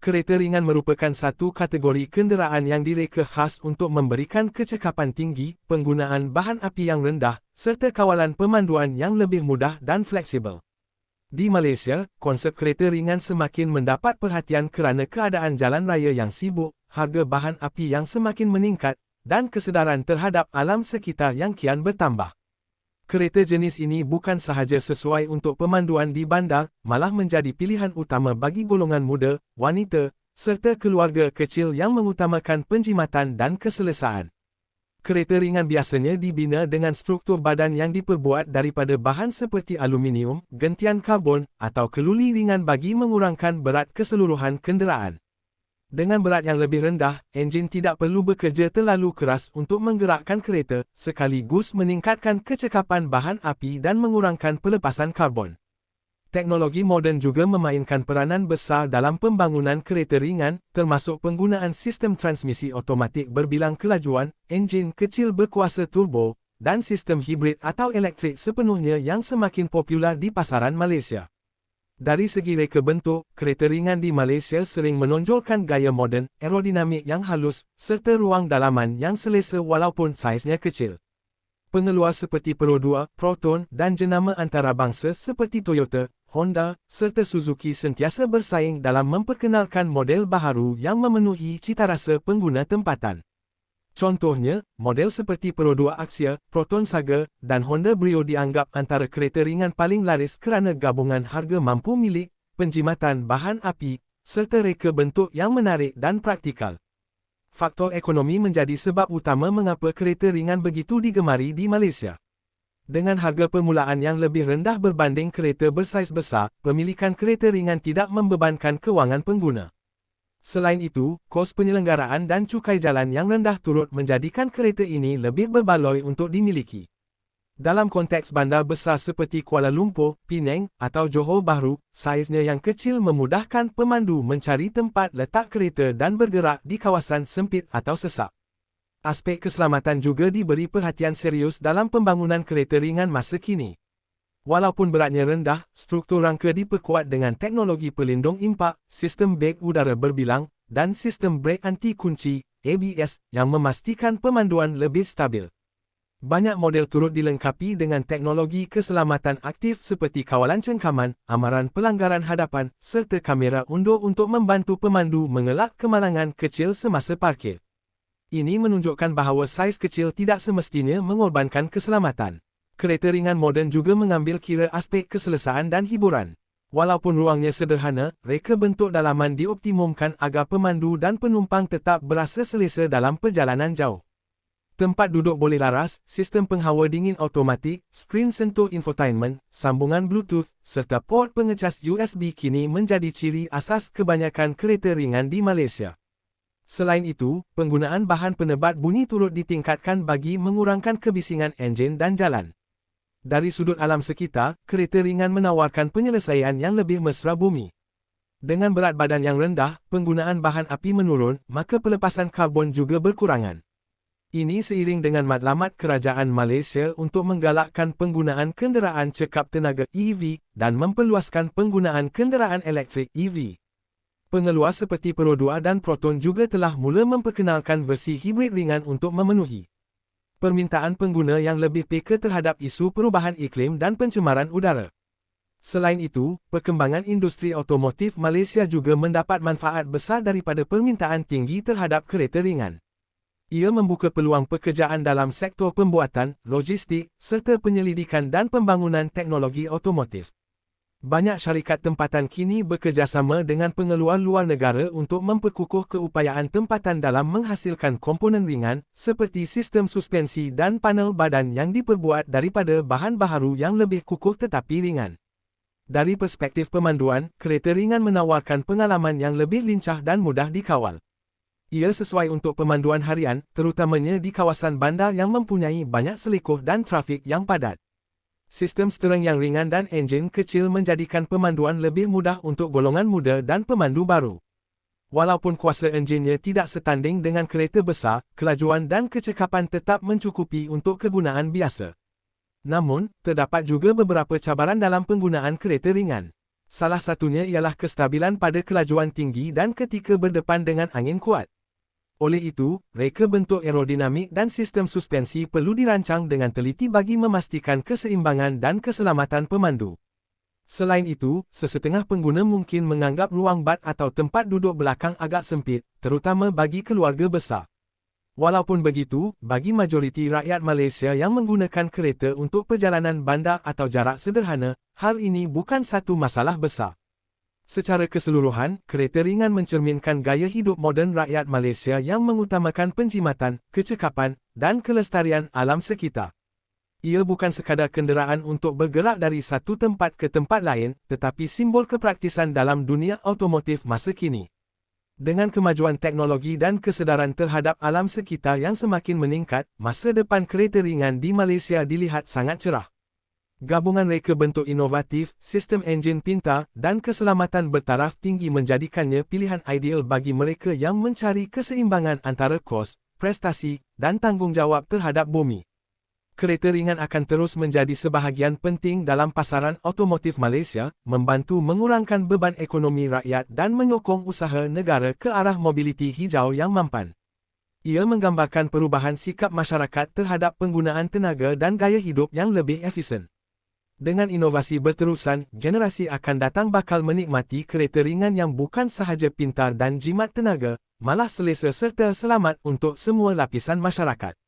Kereta ringan merupakan satu kategori kenderaan yang direka khas untuk memberikan kecekapan tinggi, penggunaan bahan api yang rendah, serta kawalan pemanduan yang lebih mudah dan fleksibel. Di Malaysia, konsep kereta ringan semakin mendapat perhatian kerana keadaan jalan raya yang sibuk, harga bahan api yang semakin meningkat, dan kesedaran terhadap alam sekitar yang kian bertambah. Kereta jenis ini bukan sahaja sesuai untuk pemanduan di bandar, malah menjadi pilihan utama bagi golongan muda, wanita, serta keluarga kecil yang mengutamakan penjimatan dan keselesaan. Kereta ringan biasanya dibina dengan struktur badan yang diperbuat daripada bahan seperti aluminium, gentian karbon, atau keluli ringan bagi mengurangkan berat keseluruhan kenderaan. Dengan berat yang lebih rendah, enjin tidak perlu bekerja terlalu keras untuk menggerakkan kereta, sekaligus meningkatkan kecekapan bahan api dan mengurangkan pelepasan karbon. Teknologi moden juga memainkan peranan besar dalam pembangunan kereta ringan, termasuk penggunaan sistem transmisi otomatik berbilang kelajuan, enjin kecil berkuasa turbo, dan sistem hibrid atau elektrik sepenuhnya yang semakin popular di pasaran Malaysia. Dari segi reka bentuk, kereta ringan di Malaysia sering menonjolkan gaya moden, aerodinamik yang halus, serta ruang dalaman yang selesa walaupun saiznya kecil. Pengeluar seperti Pro 2, Proton dan jenama antarabangsa seperti Toyota, Honda, serta Suzuki sentiasa bersaing dalam memperkenalkan model baharu yang memenuhi citarasa pengguna tempatan. Contohnya, model seperti 2 Axia, Proton Saga, dan Honda Brio dianggap antara kereta ringan paling laris kerana gabungan harga mampu milik, penjimatan bahan api, serta reka bentuk yang menarik dan praktikal. Faktor ekonomi menjadi sebab utama mengapa kereta ringan begitu digemari di Malaysia. Dengan harga permulaan yang lebih rendah berbanding kereta bersaiz besar, pemilikan kereta ringan tidak membebankan kewangan pengguna. Selain itu, kos penyelenggaraan dan cukai jalan yang rendah turut menjadikan kereta ini lebih berbaloi untuk dimiliki. Dalam konteks bandar besar seperti Kuala Lumpur, Penang, atau Johor Bahru, saiznya yang kecil memudahkan pemandu mencari tempat letak kereta dan bergerak di kawasan sempit atau sesak. Aspek keselamatan juga diberi perhatian serius dalam pembangunan kereta ringan masa kini. Walaupun beratnya rendah, struktur rangka diperkuat dengan teknologi pelindung impak, sistem beg udara berbilang, dan sistem brek anti kunci ABS yang memastikan pemanduan lebih stabil. Banyak model turut dilengkapi dengan teknologi keselamatan aktif seperti kawalan cengkaman, amaran pelanggaran hadapan, serta kamera undur untuk membantu pemandu mengelak kemalangan kecil semasa parkir. Ini menunjukkan bahawa saiz kecil tidak semestinya mengorbankan keselamatan kereta ringan moden juga mengambil kira aspek keselesaan dan hiburan. Walaupun ruangnya sederhana, reka bentuk dalaman dioptimumkan agar pemandu dan penumpang tetap berasa selesa dalam perjalanan jauh. Tempat duduk boleh laras, sistem penghawa dingin automatik, skrin sentuh infotainment, sambungan Bluetooth, serta port pengecas USB kini menjadi ciri asas kebanyakan kereta ringan di Malaysia. Selain itu, penggunaan bahan penebat bunyi turut ditingkatkan bagi mengurangkan kebisingan enjin dan jalan. Dari sudut alam sekitar, kereta ringan menawarkan penyelesaian yang lebih mesra bumi. Dengan berat badan yang rendah, penggunaan bahan api menurun, maka pelepasan karbon juga berkurangan. Ini seiring dengan matlamat kerajaan Malaysia untuk menggalakkan penggunaan kenderaan cekap tenaga EV dan memperluaskan penggunaan kenderaan elektrik EV. Pengeluar seperti 2 dan Proton juga telah mula memperkenalkan versi hibrid ringan untuk memenuhi permintaan pengguna yang lebih peka terhadap isu perubahan iklim dan pencemaran udara. Selain itu, perkembangan industri otomotif Malaysia juga mendapat manfaat besar daripada permintaan tinggi terhadap kereta ringan. Ia membuka peluang pekerjaan dalam sektor pembuatan, logistik, serta penyelidikan dan pembangunan teknologi otomotif. Banyak syarikat tempatan kini bekerjasama dengan pengeluar luar negara untuk memperkukuh keupayaan tempatan dalam menghasilkan komponen ringan, seperti sistem suspensi dan panel badan yang diperbuat daripada bahan baharu yang lebih kukuh tetapi ringan. Dari perspektif pemanduan, kereta ringan menawarkan pengalaman yang lebih lincah dan mudah dikawal. Ia sesuai untuk pemanduan harian, terutamanya di kawasan bandar yang mempunyai banyak selikuh dan trafik yang padat. Sistem stereng yang ringan dan enjin kecil menjadikan pemanduan lebih mudah untuk golongan muda dan pemandu baru. Walaupun kuasa enjinnya tidak setanding dengan kereta besar, kelajuan dan kecekapan tetap mencukupi untuk kegunaan biasa. Namun, terdapat juga beberapa cabaran dalam penggunaan kereta ringan. Salah satunya ialah kestabilan pada kelajuan tinggi dan ketika berdepan dengan angin kuat. Oleh itu, reka bentuk aerodinamik dan sistem suspensi perlu dirancang dengan teliti bagi memastikan keseimbangan dan keselamatan pemandu. Selain itu, sesetengah pengguna mungkin menganggap ruang bat atau tempat duduk belakang agak sempit, terutama bagi keluarga besar. Walaupun begitu, bagi majoriti rakyat Malaysia yang menggunakan kereta untuk perjalanan bandar atau jarak sederhana, hal ini bukan satu masalah besar. Secara keseluruhan, kereta ringan mencerminkan gaya hidup moden rakyat Malaysia yang mengutamakan penjimatan, kecekapan, dan kelestarian alam sekitar. Ia bukan sekadar kenderaan untuk bergerak dari satu tempat ke tempat lain, tetapi simbol kepraktisan dalam dunia automotif masa kini. Dengan kemajuan teknologi dan kesedaran terhadap alam sekitar yang semakin meningkat, masa depan kereta ringan di Malaysia dilihat sangat cerah. Gabungan reka bentuk inovatif, sistem enjin pintar, dan keselamatan bertaraf tinggi menjadikannya pilihan ideal bagi mereka yang mencari keseimbangan antara kos, prestasi, dan tanggungjawab terhadap bumi kereta ringan akan terus menjadi sebahagian penting dalam pasaran otomotif Malaysia, membantu mengurangkan beban ekonomi rakyat dan menyokong usaha negara ke arah mobiliti hijau yang mampan. Ia menggambarkan perubahan sikap masyarakat terhadap penggunaan tenaga dan gaya hidup yang lebih efisien. Dengan inovasi berterusan, generasi akan datang bakal menikmati kereta ringan yang bukan sahaja pintar dan jimat tenaga, malah selesa serta selamat untuk semua lapisan masyarakat.